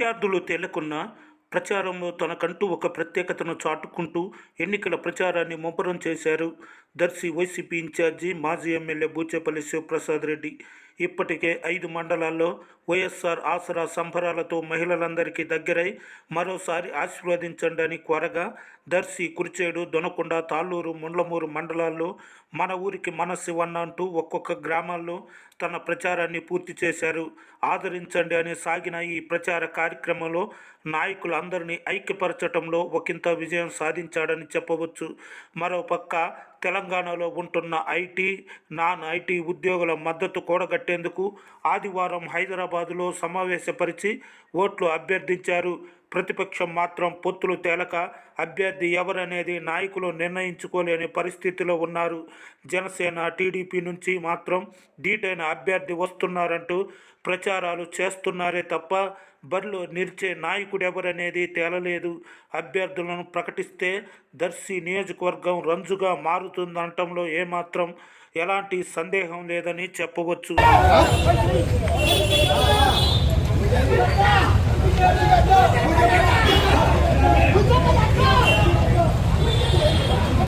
ప్రత్యర్థులు తేలకున్న ప్రచారంలో తనకంటూ ఒక ప్రత్యేకతను చాటుకుంటూ ఎన్నికల ప్రచారాన్ని ముమ్మరం చేశారు. దర్శి వైసీపీ ఇన్ఛార్జి మాజీ ఎమ్మెల్యే బూచేపల్లి శివప్రసాద్ రెడ్డి ఇప్పటికే ఐదు మండలాల్లో వైఎస్ఆర్ ఆసరా సంబరాలతో మహిళలందరికీ దగ్గరై మరోసారి ఆశీర్వదించండి అని కోరగా దర్శి కురిచేడు దొనకొండ తాళ్ళూరు ముండ్లమూరు మండలాల్లో మన ఊరికి మన శివన్న అంటూ ఒక్కొక్క గ్రామాల్లో తన ప్రచారాన్ని పూర్తి చేశారు. ఆదరించండి అని సాగిన ఈ ప్రచార కార్యక్రమంలో నాయకులందరినీ ఐక్యపరచటంలో ఒకంత విజయం సాధించాడని చెప్పవచ్చు. మరోపక్క తెలంగాణలో ఉంటున్న ఐటీ నాన్ ఐటీ ఉద్యోగుల మద్దతు కూడగట్టేందుకు ఆదివారం హైదరాబాదులో సమావేశపరిచి ఓట్లు అభ్యర్థించారు. ప్రతిపక్షం మాత్రం పొత్తులు తేలక అభ్యర్థి ఎవరనేది నాయకులు నిర్ణయించుకోలేని పరిస్థితిలో ఉన్నారు. జనసేన టీడీపీ నుంచి మాత్రం ధీటైన అభ్యర్థి వస్తున్నారంటూ ప్రచారాలు చేస్తున్నారే తప్ప బరిలో నిలిచే నాయకుడెవరనేది తేలలేదు. అభ్యర్థులను ప్రకటిస్తే దర్శి నియోజకవర్గం రంజుగా మారుతుందనటంలో ఏమాత్రం ఎలాంటి సందేహం లేదని చెప్పవచ్చు.